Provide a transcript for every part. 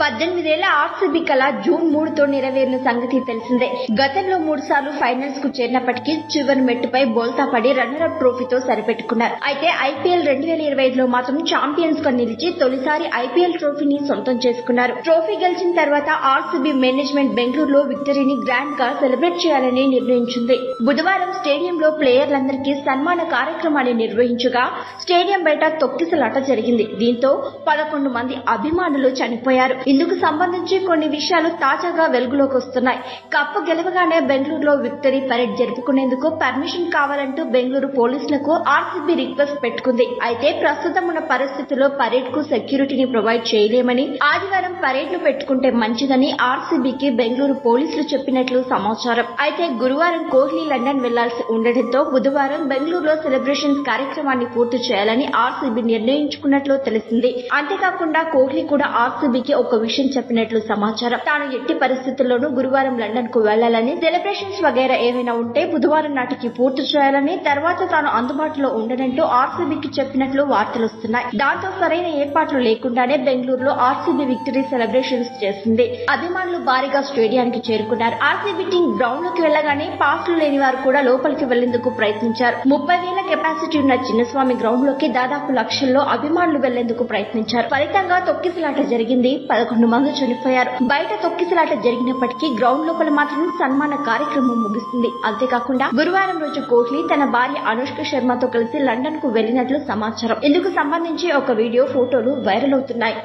పద్దెనిమిదేళ్ళ RCB కళ June మూడుతో నెరవేరిన సంగతి తెలిసిందే. గతంలో మూడు సార్లు ఫైనల్స్కు చేరినప్పటికీ చివరి మెట్టుపై బోల్తా పడి రన్నర్ అప్ ట్రోఫీతో సరిపెట్టుకున్నారు. అయితే ఐపీఎల్ రెండు వేల ఇరవై ఐదులో మాత్రం ఛాంపియన్స్గా నిలిచి తొలిసారి ఐపీఎల్ ట్రోఫీని సొంతం చేసుకున్నారు. ట్రోఫీ గెలిచిన తర్వాత ఆర్సీబీ మేనేజ్మెంట్ బెంగళూరులో విక్టరీని గ్రాండ్గా సెలబ్రేట్ చేయాలని నిర్ణయించింది. బుధవారం స్టేడియంలో ప్లేయర్లందరికీ సన్మాన కార్యక్రమాన్ని నిర్వహించగా స్టేడియం బయట తొక్కిసలాట జరిగింది. దీంతో పదకొండు మంది అభిమానులు చనిపోయారు. ఇందుకు సంబంధించి కొన్ని విషయాలు తాజాగా వెలుగులోకి వస్తున్నాయి. కప్పు గెలవగానే బెంగళూరులో విక్టరీ పరేడ్ జరుపుకునేందుకు పర్మిషన్ కావాలంటూ బెంగళూరు పోలీసులకు ఆర్సీబీ రిక్వెస్ట్ పెట్టుకుంది. అయితే ప్రస్తుతం ఉన్న పరిస్థితుల్లో పరేడ్కు సెక్యూరిటీని ప్రొవైడ్ చేయలేమని ఆదివారం పరేడ్ను పెట్టుకుంటే మంచిదని ఆర్సీబీకి బెంగళూరు పోలీసులు చెప్పినట్లు సమాచారం. అయితే గురువారం కోహ్లీ లండన్ వెళ్ళాల్సి ఉండడంతో బుధవారం బెంగళూరులో సెలబ్రేషన్స్ కార్యక్రమాన్ని పూర్తి చేయాలని ఆర్సీబీ నిర్ణయించుకున్నట్లు తెలిసింది. అంతేకాకుండా కోహ్లీ కూడా ఆర్సీబీకి ఒక విషయం చెప్పినట్లు సమాచారం. తాను ఎట్టి పరిస్థితుల్లోనూ గురువారం లండన్కు వెళ్ళాలని సెలబ్రేషన్స్ వగైరా ఏమైనా ఉంటే బుధవారం నాటికి పూర్తి చేయాలని తర్వాత తాను అందుబాటులో ఉండనంటూ ఆర్సీబీకి చెప్పినట్లు వార్తలు వస్తున్నాయి. దాంతో సరైన ఏర్పాట్లు లేకుండానే బెంగళూరులో ఆర్సీబీ విక్టరీ సెలబ్రేషన్స్ చేసింది. అభిమానులు భారీగా స్టేడియానికి చేరుకున్నారు. ఆర్సీబీ టీం గ్రౌండ్లోకి వెళ్ళగానే పాస్లు లేని వారు కూడా లోపలికి వెళ్ళేందుకు ప్రయత్నించారు. ముప్పై వేల కెపాసిటీ ఉన్న చిన్నస్వామి గ్రౌండ్లోకి దాదాపు లక్షల్లో అభిమానులు వెళ్ళేందుకు ప్రయత్నించారు. ఫలితంగా తొక్కిసలాట జరిగింది. పదకొండు మంది చనిపోయారు. బయట తొక్కిసలాట జరిగినప్పటికీ గ్రౌండ్ లోపల మాత్రం సన్మాన కార్యక్రమం ముగిసింది అంతేకాకుండా గురువారం రోజు కోహ్లీ తన భార్య అనుష్క శర్మతో కలిసి లండన్కు వెళ్ళినట్లు సమాచారం. ఇందుకు సంబంధించి ఒక వీడియో ఫోటోలు వైరల్ అవుతున్నాయి.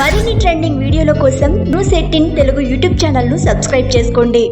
మరిన్ని ట్రెండింగ్ వీడియోల కోసం న్యూస్ ఎయిటీన్ తెలుగు యూట్యూబ్ ఛానల్ను సబ్స్క్రైబ్ చేసుకోండి.